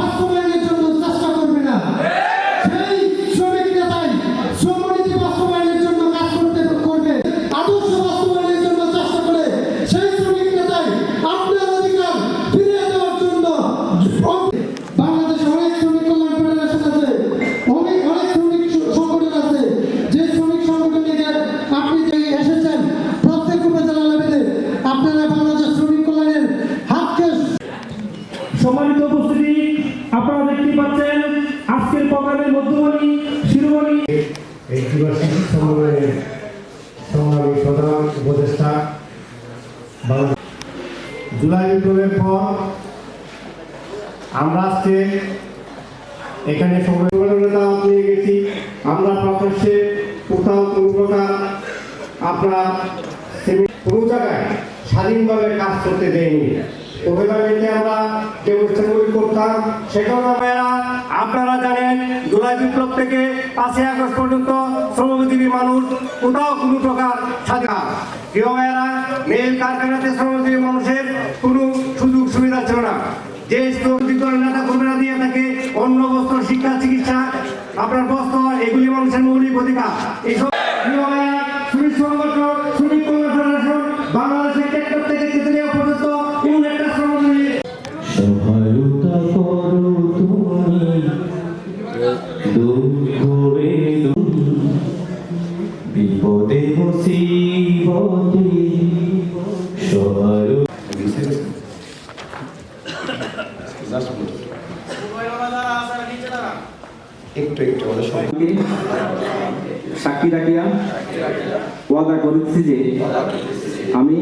맞소매 আপনারা পাচ্ছেন। আজকের প্রোগ্রামের মধ্যমণি, শিরোমণি। এই দিবসের সমন্বয়ে সংগ্রামী প্রধান উপদেষ্টা জুলাই বিপ্লবের পর আমরা আজকে এখানে সংগ্রামীরা নিয়ে গেছি। আমরা প্রকাশ্যে কোথাও কোনো প্রকার আপনার কোনো জায়গায় স্বাধীনভাবে কাজ করতে দেয়নি। ওইভাবে আমরা যে অনুষ্ঠানগুলি করতাম সেখানে ভাইয়েরা, আপনারা জানেন জুলাই বিপ্লব থেকে পাঁচই আগস্ট পর্যন্ত শ্রমজীবী মানুষ কোথাও কোনো প্রকার স্বাধীন প্রিয় ভাইয়েরা মেল কারখানাতে শ্রমজীবী মানুষের কোনো সুযোগ সুবিধা ছিল না। যে শ্রমিক দলের নেতা কর্মীরা দিয়ে থাকে অন্য বস্ত্র শিক্ষা চিকিৎসা আপনার বস্ত্র এগুলি মানুষের মৌলিক অধিকার। এইসব একটু একটু আমাদের সবাই সাক্ষী রাখিয়া ওয়াদা করিতেছি যে আমি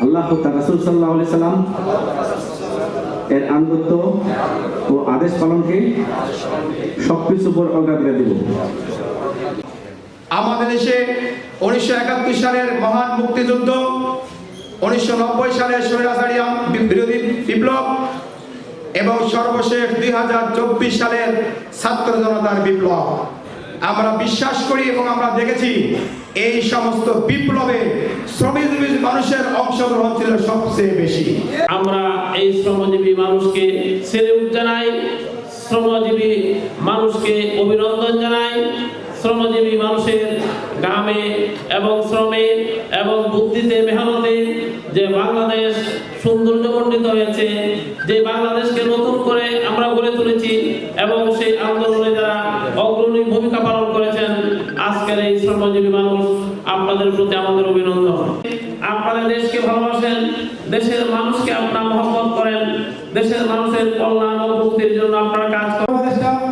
আল্লাহ রাসুল সাল্লাহ সাল্লাম এর আনুগত্য ও আদেশ পালনকে সবকিছু উপর অগ্রাধিকার দেব। আমাদের দেশে উনিশশো একাত্তর সালের মহান মুক্তিযুদ্ধ এবং সর্বশেষ জনতার বিপ্লব। আমরা বিশ্বাস করি এবং আমরা দেখেছি এই সমস্ত বিপ্লবে শ্রমিকজীবী মানুষের অংশগ্রহণ ছিল সবচেয়ে বেশি। আমরা এই শ্রমজীবী মানুষকে সেলিউট জানাই, শ্রমজীবী মানুষকে অভিনন্দন জানাই, শ্রমজীবী মানুষের গ্রামে এবং শ্রমে এবং বুদ্ধিতে মেহনতে যে বাংলাদেশ সৌন্দর্যমণ্ডিত হয়েছে, যে বাংলাদেশকে নতুন করে আমরা গড়ে তুলেছি এবং সেই আন্দোলনে যারা অগ্রণী ভূমিকা পালন করেছেন, আজকের এই শ্রমজীবী মানুষ আপনাদের প্রতি আমাদের অভিনন্দন। আপনারা দেশকে ভালোবাসেন, দেশের মানুষকে আপনারা মহব্বত করেন, দেশের মানুষের কল্যাণ ও মুক্তির জন্য আপনারা কাজ করেন।